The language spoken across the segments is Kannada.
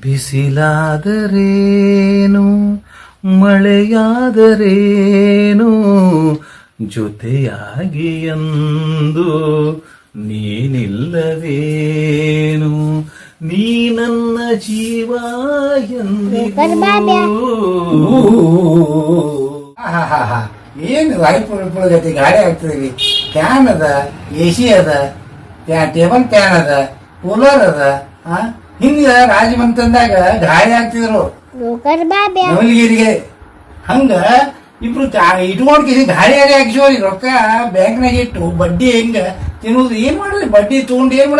ಬಿಸಿಲಾದರೇನು? ಮಳೆಯಾದರೇನು? ಜೊತೆಯಾಗಿ ಎಂದು ನೀನಿಲ್ಲವೇನು? ನೀ ನನ್ನ ಜೀವ. ಏನು ಲೈಫ್ ಜೊತೆ ಗಾಡಿ ಆಗ್ತದ್ರಿ ಫ್ಯಾನ್ ಅದ ಎ ಸಿ ಅದ ಟೇಬಲ್ ಫ್ಯಾನ್ ಅದ ಕೂಲರ್ ಅದ ಆ? ಹಿಂಗ ರಾಜಮಂತಂದಾಗ ಗಾಳಿ ಆಗ್ತಿದ್ರು ನವಲಗಿರಿಗೆ. ಹಂಗ ಇಬ್ರು ಚಾ- ಗಾಳಿ ಕಿಸಿ ಗಾಡಿ ರೊಕ್ಕ ಬ್ಯಾಂಕ್ ರೊಕ್ಕ ಬ್ಯಾಂಕ್ನಾಗ ಇಟ್ಟು ಬಡ್ಡಿ ಹೆಂಗ ತಿನ್ನೋದು ಏನ್ ಮಾಡ್ರಿ? ಬಡ್ಡಿ ತಗೊಂಡ್ ಏನ್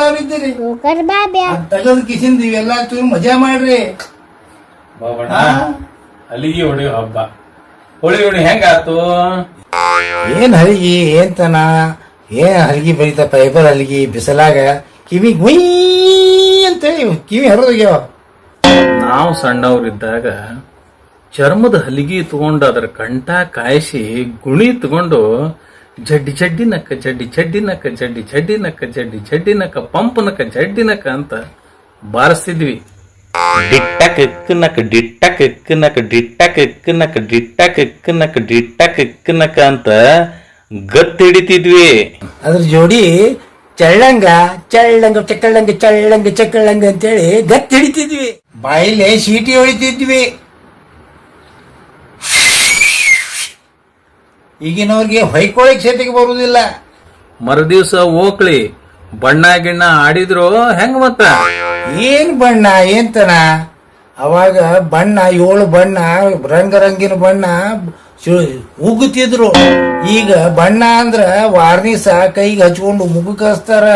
ಅದ್ ತೆಗದ್ ಕಿಸಿಂದ ಇವೆಲ್ಲ ತಿಂದು ಮಜಾ ಮಾಡ್ರಿ? ಅಲ್ಲಿಗೆ ಹೊಡೆಯೋ ಹಬ್ಬ. ಹೋಳಿ ಹುಣ್ಣಿ ಹೆಂಗಾತು ಏನ್ ಹಲಗಿ ಏನ್ ತನ? ಏನ್ ಹಲಗಿ ಬರೀತ ಪೈಬರ್ ಹಲಗಿ ಬಿಸಲಾಗ ಕಿವಿ ಗುಯ್ ಅಂತೇಳಿ ಕಿವಿ ಹರಿದೋಗ್ಯಾವ ನಾವು ಸಣ್ಣವರಿದ್ದಾಗ ಚರ್ಮದ ಹಲಿಗೆ ತಗೊಂಡು ಅದರ ಕಂಠ ಕಾಯಿಸಿ ಗುಣಿ ತಗೊಂಡು ಜಡ್ಡಿ ಜಡ್ಡಿ ನಕ್ಕ ಜಡ್ಡಿ ಜಡ್ಡಿ ನಕ್ಕ ಜಡ್ಡಿ ಜಡ್ಡಿ ನಕ್ಕ ಜಡ್ಡಿ ಜಡ್ಡಿ ನಕ್ಕ ಪಂಪ್ ನಕ್ಕ ಜಡ್ಡಿ ನಕ್ಕ ಅಂತ ಬಾರಿಸ್ತಿದ್ವಿ. ಡಿಟ್ಟಕ್ ಎಕ್ಕನಕ ಡಿಟ್ಟಕ್ ಎಕ್ಕನಕ ಡಿಟ್ಟಕ್ ಎಕ್ಕನಕ ಡಿಟ್ಟಕ್ ಎಕ್ಕನಕ ಡಿಟ್ಟಕ್ ಎಕ್ಕನಕ ಅಂತ ಗತ್ ಹಿಡಿತಿದ್ವಿ. ಅದ್ರ ಜೋಡಿ ಚಳ್ಳಂಗ ಚಳ್ಳಂಗ ಚಕ್ಕಳ್ಳಂಗ ಚಳ್ಳಂಗ ಚಕ್ಕಳ್ಳಂಗ ಅಂತೇಳಿ ಗತ್ತಿ ಹಿಡಿತಿದ್ವಿ. ಬಾಯಿಲೆ ಸೀಟಿ ಹೊಡಿತಿದ್ವಿ. ಈಗಿನವ್ರಿಗೆ ಹೊಯ್ಕೊಳಕ್ ಸೇತಿಗೆ ಬರುವುದಿಲ್ಲ. ಮರುದಿವ್ಸ ಓಕ್ಳಿ ಬಣ್ಣ ಗಿಣ್ಣ ಆಡಿದ್ರು ಹೆಂಗ ಮತ್ತ? ಏನ್ ಬಣ್ಣ ಏನ್ತನ ಅವಾಗ ಬಣ್ಣ ಏಳು ಬಣ್ಣ ರಂಗರಂಗಿನ ಬಣ್ಣ ಉಗುತ್ತಿದ್ರು ಈಗ ಬಣ್ಣ ಅಂದ್ರ ವಾರ್ನಿಸ ಕೈಗೆ ಹಚ್ಕೊಂಡು ಮುಗಕ್ಕೆ ಹಚ್ತಾರ.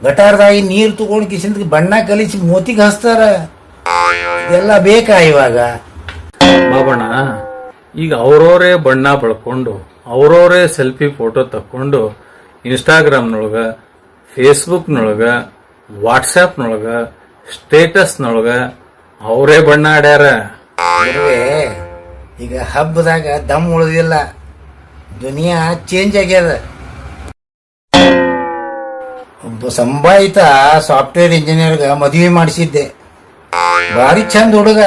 ಗಟಾರದಾಗಿ ನೀರು ತಗೊಂಡು ಕಿಸಿಂದ ಬಣ್ಣ ಕಲಿಸಿ ಮೋತಿಗೆ ಹಚ್ತಾರ. ಎಲ್ಲ ಬೇಕಾ ಇವಾಗ? ಬಾಬಣ್ಣ ಈಗ ಅವ್ರವರೇ ಬಣ್ಣ ಬಳ್ಕೊಂಡು ಅವ್ರವರೇ ಸೆಲ್ಫಿ ಫೋಟೋ ತಕ್ಕೊಂಡು ಇನ್ಸ್ಟಾಗ್ರಾಮ್ನೊಳಗ ಫೇಸ್ಬುಕ್ನೊಳಗ ವಾಟ್ಸ್ಆ್ಯಪ್ನೊಳಗ ಸ್ಟೇಟಸ್ನೊಳಗ ಅವರೇ ಬಣ್ಣ ಆಡ್ಯಾರ. ಈಗ ಹಬ್ಬದಾಗ ದಮ್ ಉಳಿದಿಲ್ಲ. ದುನಿಯಾ ಚೇಂಜ್ ಆಗ್ಯದ. ಒಬ್ಬ ಸಂಭಾಯಿತ ಸಾಫ್ಟ್ವೇರ್ ಇಂಜಿನಿಯರ್ಗ ಮದುವೆ ಮಾಡಿಸಿದ್ದೆ. ಭಾರಿ ಚಂದ ಹುಡುಗ.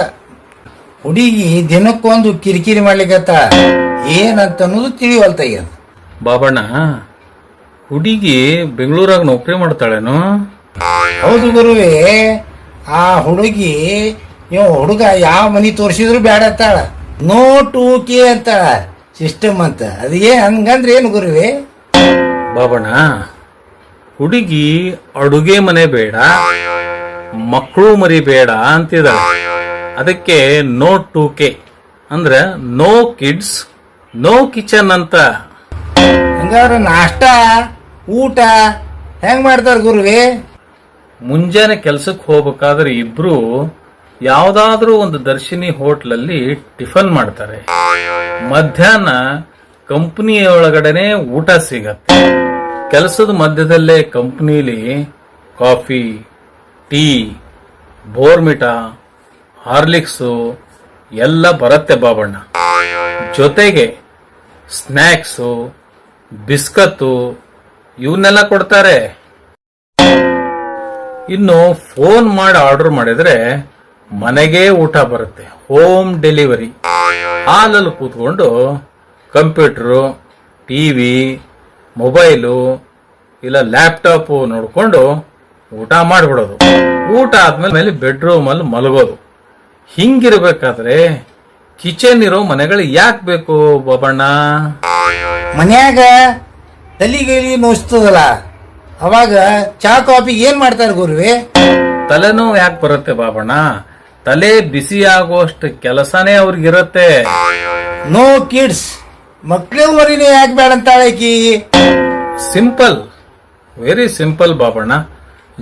ಹುಡುಗಿ ದಿನಕ್ಕೊಂದು ಕಿರಿಕಿರಿ ಮಾಡ್ಲಿಕ್ಕತ್ತ ಏನಂತ ಅನ್ನೋದು ತಿಳಿವಲ್ತ ಈಗ. ಬಾಬಣ್ಣ ಹುಡುಗಿ ಬೆಂಗಳೂರಾಗ ನೌಕರಿ ಮಾಡ್ತಾಳೇನು? ಹೌದು ಗುರುವೇ ಆ ಹುಡುಗಿ ನೀವು ಹುಡುಗ ಯಾವ ಮನಿ ತೋರಿಸಿದ್ರು ಬ್ಯಾಡತ್ತಾಳ. ನೋ ಟೂ ಕೆ ಅಂತ ಸಿಸ್ಟಮ್ ಅಂತ. ಅದೇ ಹಂಗಂದ್ರೆ ಏನು ಗುರುವೇ? ಬಾಬಣ್ಣ ಹುಡುಗಿ ಅಡುಗೆ ಮನೆ ಬೇಡ ಮಕ್ಕಳು ಮರಿ ಬೇಡ ಅಂತಿದ ಅದಕ್ಕೆ ನೋ ಟು ಕೆ ಅಂದ್ರೆ ನೋ ಕಿಡ್ಸ್ ನೋ ಕಿಚನ್ ಅಂತ. ಹಂಗಾದ್ರೆ ನಾಷ್ಟ ಊಟ ಹೆಂಗ್ ಮಾಡ್ತಾರ ಗುರುವೇ? ಮುಂಜಾನೆ ಕೆಲ್ಸಕ್ಕೆ ಹೋಗ್ಬೇಕಾದ್ರೆ ಇಬ್ರು ಯಾವ್ದಾದ್ರೂ ಒಂದು ದರ್ಶಿನಿ ಹೋಟ್ಲಲ್ಲಿ ಟಿಫನ್ ಮಾಡ್ತಾರೆ. ಮಧ್ಯಾಹ್ನ ಕಂಪ್ನಿಯೊಳಗಡೆನೆ ಊಟ ಸಿಗತ್ತೆ. ಕೆಲಸದ ಮಧ್ಯದಲ್ಲೇ ಕಂಪ್ನಿಲಿ ಕಾಫಿ, ಟೀ, ಬೋರ್ಮಿಟಾ, ಹಾರ್ಲಿಕ್ಸು ಎಲ್ಲ ಬರುತ್ತೆ ಬಾಬಣ್ಣ. ಜೊತೆಗೆ ಸ್ನ್ಯಾಕ್ಸು, ಬಿಸ್ಕತ್ತು ಇವನ್ನೆಲ್ಲ ಕೊಡ್ತಾರೆ. ಇನ್ನು ಫೋನ್ ಮಾಡಿ ಆರ್ಡರ್ ಮಾಡಿದ್ರೆ ಮನೆಗೆ ಊಟ ಬರುತ್ತೆ ಹೋಮ್ ಡೆಲಿವರಿ ಹಾಲಲ್ಲಿ ಕೂತ್ಕೊಂಡು ಟಿ ವಿ ಮೊಬೈಲು ಇಲ್ಲ ಲ್ಯಾಪ್ಟಾಪು ನೋಡಿಕೊಂಡು ಊಟ ಮಾಡಿಬಿಡೋದು. ಊಟ ಆದ್ಮೇಲೆ ಮೇಲೆ ಅಲ್ಲಿ ಮಲಗೋದು. ಹಿಂಗಿರ್ಬೇಕಾದ್ರೆ ಕಿಚನ್ ಇರೋ ಮನೆಗಳು ಯಾಕೆ ಬೇಕು ಬಾಬಣ್ಣ ಮನ್ಯಾಗ ತಲಿಗೇಲಿ ನೋಸ್ತದಲ್ಲ ಅವಾಗ ಚಾ ಕಾಫಿ ಏನ್ ಮಾಡ್ತಾರೆ ಗುರುವೆ? ತಲೆನೋವು ಯಾಕೆ ಬರುತ್ತೆ ಬಾಬಣ್ಣ ತಲೆ ಬಿಸಿಯಾಗುವಷ್ಟು ಕೆಲಸನೇ ಅವ್ರಿಗಿರತ್ತೆ. ನೋ ಕಿಡ್ಸ್ ಮಕ್ಳು ಮರಿನೇ ಯಾಕೆ ಬೇಡ ಅಂತಾಳೆ ಸಿಂಪಲ್ ವೆರಿ ಸಿಂಪಲ್ ಬಾಬಣ್ಣ.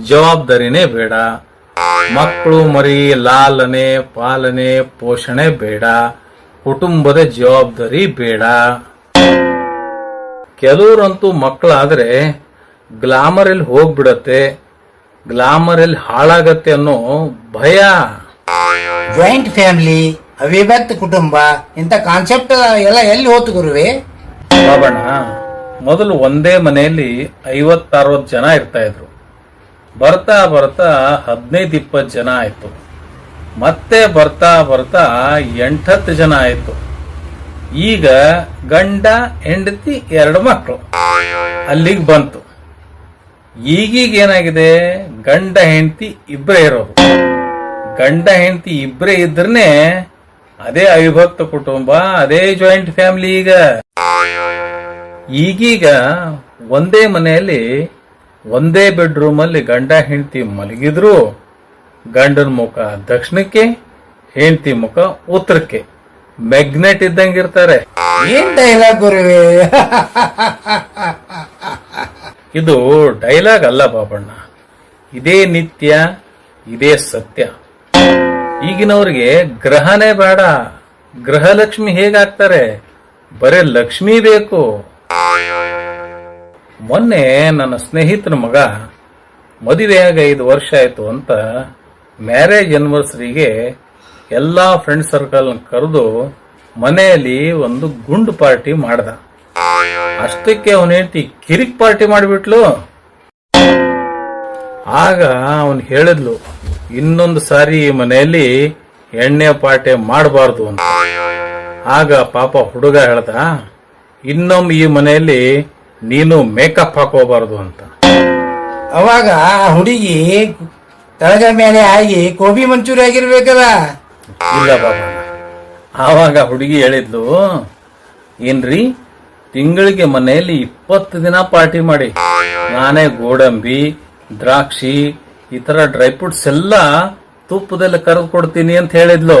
ಜವಾಬ್ದಾರಿನೇ ಬೇಡ. ಮಕ್ಕಳು ಮರಿ ಲಾಲನೆ ಪಾಲನೆ ಪೋಷಣೆ ಬೇಡ. ಕುಟುಂಬದ ಜವಾಬ್ದಾರಿ ಬೇಡ. ಕೆಲವರಂತೂ ಮಕ್ಕಳಾದ್ರೆ ಗ್ಲಾಮರ್ ಅಲ್ಲಿ ಹೋಗ್ಬಿಡತ್ತೆ. ಗ್ಲಾಮರ್ ಅಲ್ಲಿ ಹಾಳಾಗತ್ತೆ ಅನ್ನೋ ಭಯ. ಜಾಯಿಂಟ್ ಫ್ಯಾಮಿಲಿ ಅವಿಭಕ್ತ ಕುಟುಂಬ ಇಂಥ ಕಾನ್ಸೆಪ್ಟ್ ಎಲ್ಲ ಎಲ್ಲಿ ಹೋತು ಗುರುವೆ? ಬಾಬಣ್ಣ ಮೊದಲು ಒಂದೇ ಮನೆಯಲ್ಲಿ ಐವತ್ತಾರವತ್ತು ಜನ ಇರ್ತಾ ಇದ್ರು. ಬರ್ತಾ ಬರ್ತಾ ಹದಿನೈದು ಇಪ್ಪತ್ತು ಜನ ಆಯ್ತು. ಮತ್ತೆ ಬರ್ತಾ ಬರ್ತಾ ಎಂಟತ್ತು ಜನ ಆಯ್ತು. ಈಗ ಗಂಡ, ಹೆಂಡತಿ ಎರಡು ಮಕ್ಕಳು ಅಲ್ಲಿಗೆ ಬಂತು. ಈಗೀಗ ಏನಾಗಿದೆ? ಗಂಡ, ಹೆಂಡತಿ ಇಬ್ಬರೇ ಇರೋದು. ಗಂಡ ಹೆಂಡತಿ ಇಬ್ಬರೇ ಇದ್ರನೆ ಅದೇ ಅವಿಭಕ್ತ ಕುಟುಂಬ ಅದೇ ಜಾಯಿಂಟ್ ಫ್ಯಾಮಿಲಿ ಈಗ. ಈಗೀಗ ಒಂದೇ ಮನೆಯಲ್ಲಿ ಒಂದೇ ಬೆಡ್ರೂಮ್ ಅಲ್ಲಿ ಗಂಡ ಹೆಂಡತಿ ಮಲಗಿದ್ರು ಗಂಡನ ಮುಖ ದಕ್ಷಿಣಕ್ಕೆ ಹೆಂಡತಿ ಮುಖ ಉತ್ತರಕ್ಕೆ. ಮ್ಯಾಗ್ನೆಟ್ ಇದ್ದಂಗೆ ಇರ್ತಾರೆ ಏನ್ ಡೈಲಾಗ್ ಗುರುವೆ ಇದು ಡೈಲಾಗ್ ಅಲ್ಲ ಬಾಬಣ್ಣ. ಇದೇ ನಿತ್ಯ ಇದೇ ಸತ್ಯ. ಈಗಿನವ್ರಿಗೆ ಗ್ರಹನೇ ಬೇಡ. ಗೃಹಲಕ್ಷ್ಮಿ ಹೇಗಾಗ್ತಾರೆ? ಬರೇ ಲಕ್ಷ್ಮಿ ಬೇಕು. ಮೊನ್ನೆ ನನ್ನ ಸ್ನೇಹಿತನ ಮಗ ಮದುವೆಯಾಗ ಐದು ವರ್ಷ ಆಯ್ತು ಅಂತ ಮ್ಯಾರೇಜ್ ಆನಿವರ್ಸರಿಗೆ ಎಲ್ಲಾ ಫ್ರೆಂಡ್ ಸರ್ಕಲ್ ಕರೆದು ಮನೆಯಲ್ಲಿ ಒಂದು ಗುಂಡು ಪಾರ್ಟಿ ಮಾಡ್ದ. ಅಷ್ಟಕ್ಕೆ ಅವನ ಹೆಂಡತಿ ಕಿರಿಕ್ ಪಾರ್ಟಿ ಮಾಡಿಬಿಟ್ಲು. ಆಗ ಅವನು ಹೇಳಿದ್ಲು ಇನ್ನೊಂದು ಸಾರಿ ಈ ಮನೆಯಲ್ಲಿ ಎಣ್ಣೆ ಪಾರ್ಟಿ ಮಾಡಬಾರ್ದು ಅಂತ. ಆಗ ಪಾಪ ಹುಡುಗ ಹೇಳ್ದ ಇನ್ನೊಮ್ಮೆ ಈ ಮನೆಯಲ್ಲಿ ನೀನು ಮೇಕಪ್ ಹಾಕೋಬಾರದು ಅಂತ. ಅವಾಗ ಆ ಹುಡುಗಿ ತಳಗ ಮೇಲೆ ಆಗಿ ಕೋಬಿ ಮಂಚೂರಿ ಆಗಿರ್ಬೇಕಲ್ಲ. ಇಲ್ಲ ಬಾಬಾ. ಆವಾಗ ಹುಡುಗಿ ಹೇಳಿದ್ಲು ಏನ್ರಿ ತಿಂಗಳಿಗೆ ಮನೆಯಲ್ಲಿ ಇಪ್ಪತ್ತು ದಿನ ಪಾರ್ಟಿ ಮಾಡಿ. ನಾನೇ ಗೋಡಂಬಿ ದ್ರಾಕ್ಷಿ ಈ ತರ ಡ್ರೈ ಫ್ರೂಟ್ಸ್ ಎಲ್ಲ ತುಪ್ಪದಲ್ಲಿ ಕರೆದು ಕೊಡ್ತೀನಿ ಅಂತ ಹೇಳಿದ್ಲು.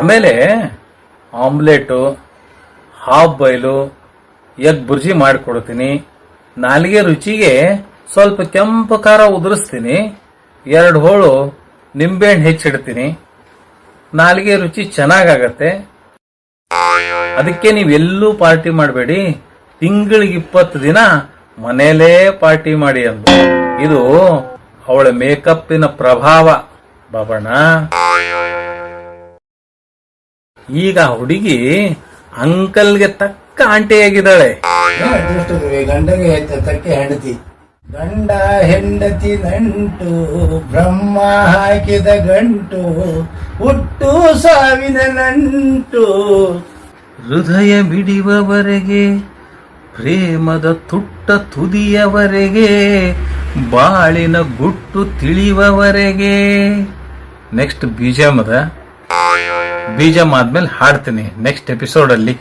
ಆಮೇಲೆ omelette half boil egg bhurji ಮಾಡಿಕೊಡ್ತೀನಿ. ನಾಲಿಗೆ ರುಚಿಗೆ ಸ್ವಲ್ಪ ಕೆಂಪು ಖಾರ ಉದುರಿಸ್ತೀನಿ. ಎರಡು ಹೋಳು ನಿಂಬೆಹಣ್ಣು ಹೆಚ್ಚಿಡ್ತೀನಿ. ನಾಲಿಗೆ ರುಚಿ ಚೆನ್ನಾಗಾಗತ್ತೆ. ಅದಕ್ಕೆ ನೀವೆಲ್ಲೂ ಪಾರ್ಟಿ ಮಾಡಬೇಡಿ. ತಿಂಗಳಿಗೆ ಇಪ್ಪತ್ತು ದಿನ ಮನೇಲೇ ಪಾರ್ಟಿ ಮಾಡಿ ಅಂದು ಇದು ಅವಳ ಮೇಕಪ್ಪಿನ ಪ್ರಭಾವ ಬಾಬಣ್ಣ ಈಗ ಹುಡುಗಿ ಅಂಕಲ್ಗೆ ತಕ್ಕ ಆಂಟಿಯಾಗಿದ್ದಾಳೆ. ಗಂಡಗೆ ತಕ್ಕ ತಕ್ಕೆ ಹೆಂಡತಿ. ಗಂಡ ಹೆಂಡತಿ ನಂಟು ಬ್ರಹ್ಮ ಹಾಕಿದ ಗಂಟು ಹುಟ್ಟು ಸಾವಿನ ನಂಟು. ಹೃದಯ ಬಿಡಿವವರೆಗೆ ಪ್ರೇಮದ ತುಟ್ಟ ತುದಿಯವರೆಗೆ ಬಾಳಿನ ಗುಟ್ಟು ತಿಳಿಯುವವರೆಗೆ ನೆಕ್ಸ್ಟ್ ಬೀಜಮದ ಬೀಜಮ್ ಆದ್ಮೇಲೆ ಹಾಡ್ತೀನಿ. ನೆಕ್ಸ್ಟ್ ಎಪಿಸೋಡ್ ಅಲ್ಲಿ.